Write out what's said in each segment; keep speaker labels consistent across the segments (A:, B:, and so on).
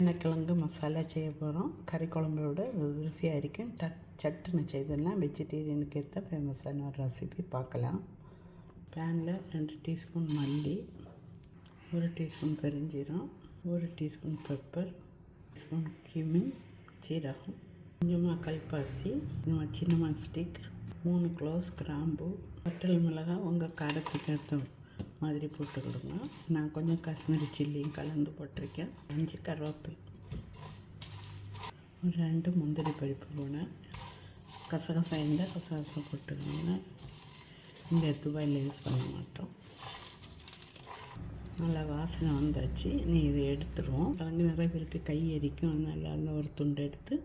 A: உருளைக்கிழங்கு மசாலா செய்ய போகிறோம் கறி குழம்போட ருசியாக இருக்கும் டட் சட்டுன்னு செய்தெல்லாம் வெஜிடேரியனுக்கு ஏற்ற ஃபேமஸான ஒரு ரெசிபி பார்க்கலாம் பேனில் ரெண்டு டீஸ்பூன் மல்லி ஒரு டீஸ்பூன் பெருஞ்சீரம் ஒரு டீஸ்பூன் பெப்பர் ஸ்பூன் கிமின் சீரகம் கொஞ்சமாக கல்பாசி கொஞ்சமாக ஸ்டிக் மூணு க்ளோஸ் கிராம்பு வட்டல் மிளகாய் உங்கள் காரத்துக்கு ஏற்ற மாதிரி போட்டுக்கிடுங்க நான் கொஞ்சம் காஷ்மீரி சில்லியும் கலந்து போட்டிருக்கேன். அஞ்சு கருவேப்பில். ஒரு ரெண்டு முந்திரி பருப்பு போனேன் கசகசா இருந்தால் கசகசா போட்டுக்கோங்க. இந்த துபாயில் யூஸ் பண்ண மாட்டோம். நல்லா வாசனை வந்தாச்சு. நீ இதை எடுத்துருவோம். கிழங்கு நிறைய பேருக்கு கை எரிக்கும். அதனால் அந்த ஒரு துண்டு எடுத்து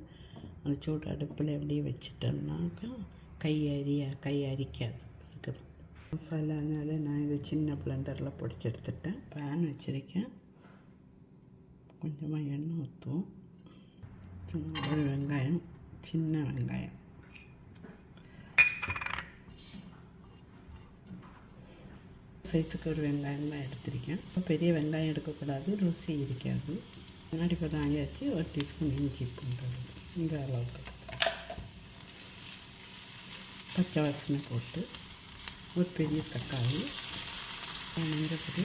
A: அந்த சூடு அடுப்பில் அப்படியே வச்சிட்டோம்னாக்கா கை அரிய கை அரிக்காது. அதுக்கு தான். மசாலா அதனால் நான் இதை சின்ன பிளெண்டரில் பொடிச்சு எடுத்துட்டேன். பேன் வச்சுருக்கேன். கொஞ்சமாக எண்ணெய் ஊற்றுவோம் சும்மா ஒரு வெங்காயம் சின்ன வெங்காயம். சைஸுக்கு ஒரு வெங்காயம் தான் எடுத்திருக்கேன். பெரிய வெங்காயம் எடுக்கக்கூடாது ருசி இருக்காது. முன்னாடி இப்போ தான் ஆயாச்சு ஒரு டீஸ்பூன் இஞ்சி பண்ணுறது இந்த அளவுக்கு. பச்சை வாசனை போட்டு. ஒரு பெரிய தக்காளி மஞ்சப்பொடி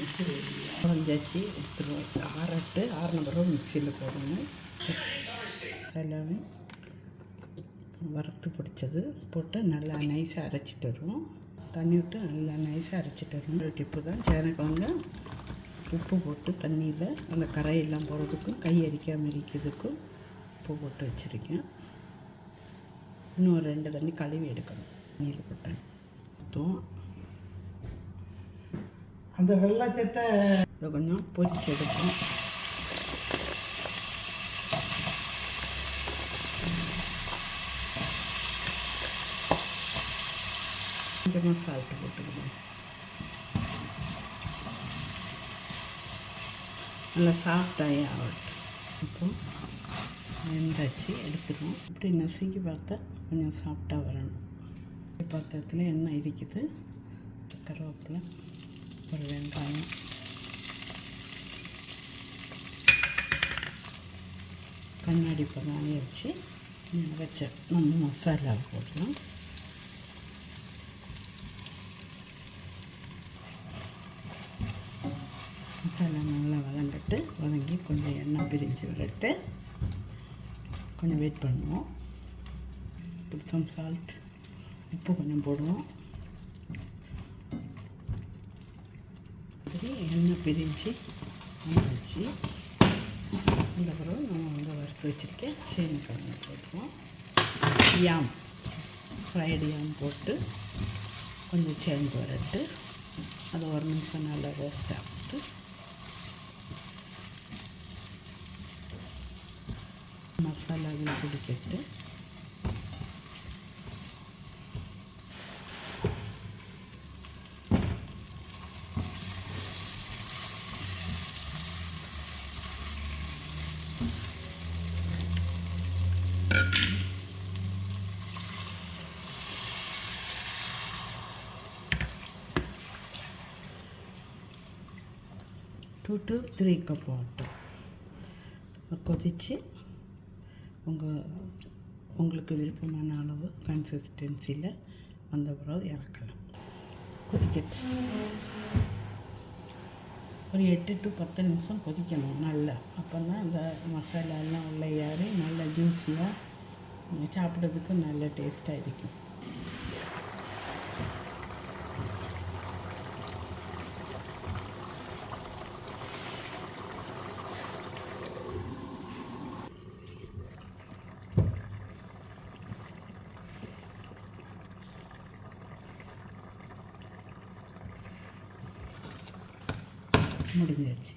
A: குறைஞ்சாச்சு எடுத்துருவோம் ஆறட்டு ஆறு பிறகு மிக்சியில் போடணும் எல்லாமே வறுத்து பிடிச்சது போட்டு நல்லா நைஸாக அரைச்சிட்டு வருவோம் தண்ணி விட்டு நல்லா நைஸாக அரைச்சிட்டு வருவோம் ஒரு டிப்பு தான் சேனக்கிழங்க உப்பு போட்டு தண்ணியில் அந்த கரையெல்லாம் போகிறதுக்கும் கை அரிக்காமல் இருக்கிறதுக்கும் உப்பு போட்டு வச்சுருக்கேன் இன்னும் ஒரு ரெண்டு தண்ணி கழுவி எடுக்கணும். தண்ணியில் போட்டேன். ஊற்றுவோம்
B: அந்த வெள்ளைச்சட்டை
A: இதை கொஞ்சம் பொரிச்சு எடுப்போம். கொஞ்சமாக சால்ட்டு போட்டுக்கணும். நல்லா சாஃப்டாகி ஆகட்டும். இப்போ வெந்தாச்சு எடுத்துருவோம் இப்படி நசுக்கி பார்த்தா கொஞ்சம் சாஃப்டாக வரணும். பாத்திரத்தில் எண்ணெய் இருக்குது கருவேப்பிலை. ஒரு வெங்காயம் கண்ணாடி பதம் வச்சு வச்ச நம்ம மசாலா போடலாம். மசாலா நல்லா வதங்கிட்டு வதங்கி கொஞ்சம் எண்ணெய் பிரிஞ்சு விட்டு கொஞ்சம் வெயிட் பண்ணுவோம். பிடிச்சோம் சால்ட் உப்பு கொஞ்சம் போடுவோம். மாதிரி எண்ணெய் பிரிஞ்சு வச்சு அந்த பிறகு நம்ம வந்து வறுத்து வச்சுருக்கேன். சேனி கிழங்கு போட்டுருவோம். யாம் ஃப்ரைடு யாம் போட்டு கொஞ்சம் சேர்ந்து வரட்டு அதை ஒரு நிமிஷம் நல்லா ரோஸ்ட் ஆகிட்டு மசாலாவில் பிடிக்கிட்டு two to three cup water கொதித்து உங்கள் உங்களுக்கு விருப்பமான அளவு கன்சிஸ்டன்சியில் வந்த பிறகு இறக்கலாம். கொதிக்கட்டு ஒரு எட்டு டு பத்து நிமிஷம் கொதிக்கணும் நல்லா. அப்போ தான் இந்த மசாலாலாம் உள்ள ஏறி நல்லா ஜூஸியாக சாப்பிட்றதுக்கு நல்ல டேஸ்ட்டாக இருக்கும். முடிஞ்சிருச்சு